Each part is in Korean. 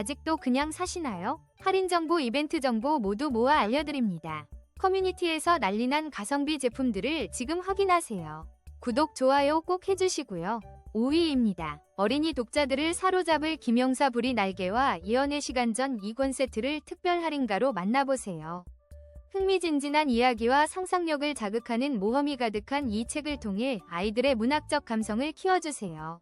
아직도 그냥 사시나요? 할인 정보, 이벤트 정보 모두 모아 알려드립니다. 커뮤니티에서 난리난 가성비 제품들을 지금 확인하세요. 구독, 좋아요 꼭 해주시고요. 5위입니다. 어린이 독자들을 사로잡을 김영사 불이 날개와 이연의 시간 전 2권 세트를 특별 할인가로 만나보세요. 흥미진진한 이야기와 상상력을 자극하는 모험이 가득한 이 책을 통해 아이들의 문학적 감성을 키워주세요.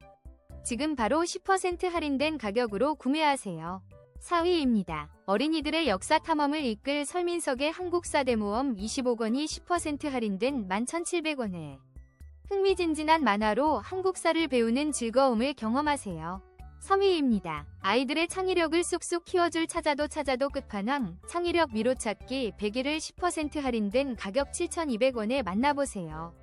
지금 바로 10% 할인된 가격으로 구매하세요. 4위입니다. 어린이들의 역사 탐험을 이끌 설민석의 한국사대모험 25권이 10% 할인된 11,700원에 흥미진진한 만화로 한국사를 배우는 즐거움을 경험하세요. 3위입니다. 아이들의 창의력을 쑥쑥 키워줄 찾아도 찾아도 끝판왕 창의력 미로찾기 100일을 10% 할인된 가격 7,200원에 만나보세요.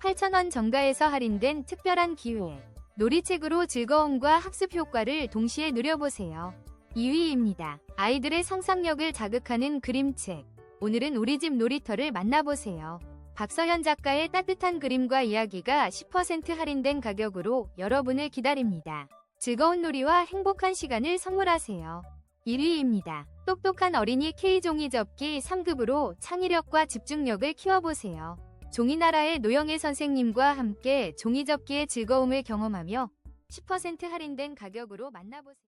8,000원 정가에서 할인된 특별한 기회. 놀이책으로 즐거움과 학습 효과를 동시에 누려보세요. 2위입니다. 아이들의 상상력을 자극하는 그림책. 오늘은 우리 집 놀이터를 만나보세요. 박서현 작가의 따뜻한 그림과 이야기가 10% 할인된 가격으로 여러분을 기다립니다. 즐거운 놀이와 행복한 시간을 선물하세요. 1위입니다. 똑똑한 어린이 K종이 접기 3급으로 창의력과 집중력을 키워보세요. 종이나라의 노영애 선생님과 함께 종이접기의 즐거움을 경험하며 10% 할인된 가격으로 만나보세요.